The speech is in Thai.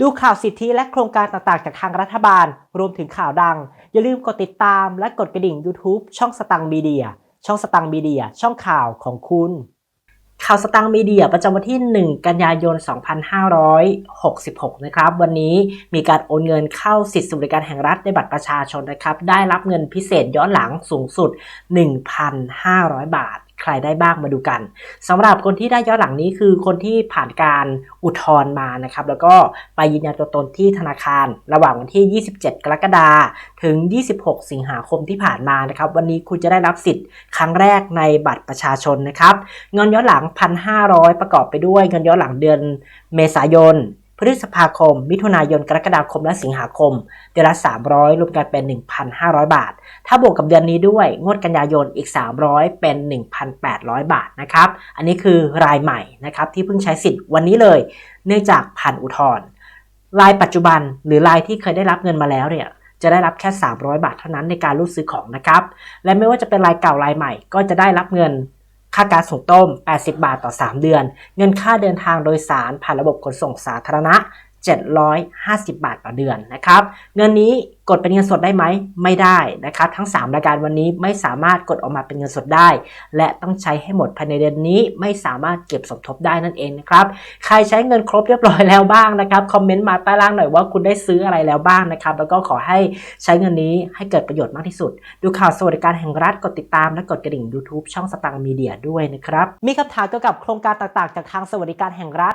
ดูข่าวสิทธิและโครงการต่างๆ จากทางรัฐบาล รวมถึงข่าวดัง อย่าลืมกดติดตามและกดกระดิ่ง YouTube ช่องสตังมีเดีย ช่องสตังมีเดีย ช่องข่าวของคุณ ข่าวสตังมีเดียประจำวันที่ 1 กันยายน 2566 นะครับ วันนี้มีการโอนเงินเข้าสิทธิสวัสดิการแห่งรัฐในบัตรประชาชนนะครับ ได้รับเงินพิเศษย้อนหลังสูงสุด 1,500 บาท ใครได้บ้างมาดูกันสำหรับคนที่ได้ย้อนหลังนี้คือคนที่ผ่านการอุทธรณ์มานะครับ แล้วก็ไปยืนยันตัวตนที่ธนาคาร ระหว่างวันที่ 27 กรกฎาคมถึง 26 สิงหาคมที่ผ่านมานะครับ วันนี้คุณจะได้รับสิทธิ์ครั้งแรกในบัตรประชาชนนะครับ เงินย้อนหลัง 1,500 ประกอบไปด้วยเงินย้อนหลังเดือนเมษายน พฤษภาคม มิถุนายน กรกฎาคม และสิงหาคม เดือนละ 300 รวมกันเป็น 1,500 บาท ถ้าบวกกับเดือนนี้ด้วย งวดกันยายนอีก 300 เป็น 1,800 บาทนะครับ อันนี้คือรายใหม่นะครับที่เพิ่งใช้สิทธิ์วันนี้เลย เนื่องจากผ่านอุทธรณ์รายปัจจุบันหรือรายที่เคยได้รับเงินมาแล้วเนี่ยจะได้รับแค่ 300 บาทเท่านั้นในการรูดซื้อของนะครับ และไม่ว่าจะเป็นรายเก่ารายใหม่ ก็จะได้รับเงิน ค่าการส่งต้ม 80 บาทต่อ 3 เดือน เงินค่าเดินทางโดยสารผ่านระบบขนส่งสาธารณะ 750 บาทต่อเดือนนะครับ เงินนี้กดเป็นเงินสดได้ไหม ไม่ได้นะครับ ทั้ง 3 รายการวันนี้ไม่สามารถกดออกมาเป็นเงินสดได้ และต้องใช้ให้หมดภายในเดือนนี้ไม่สามารถเก็บสมทบได้นั่นเองนะครับ ใครใช้เงินครบเรียบร้อยแล้วบ้างนะครับ คอมเมนต์มาใต้ล่างหน่อยว่าคุณได้ซื้ออะไรแล้วบ้างนะครับ แล้วก็ขอให้ใช้เงินนี้ให้เกิดประโยชน์มากที่สุด ดูข่าวสวัสดิการแห่งรัฐกดติดตามและกดกระดิ่ง YouTube ช่องสตางค์มีเดียด้วยนะครับ มีคำถามเกี่ยวกับโครงการต่างๆ จากทางสวัสดิการแห่งรัฐ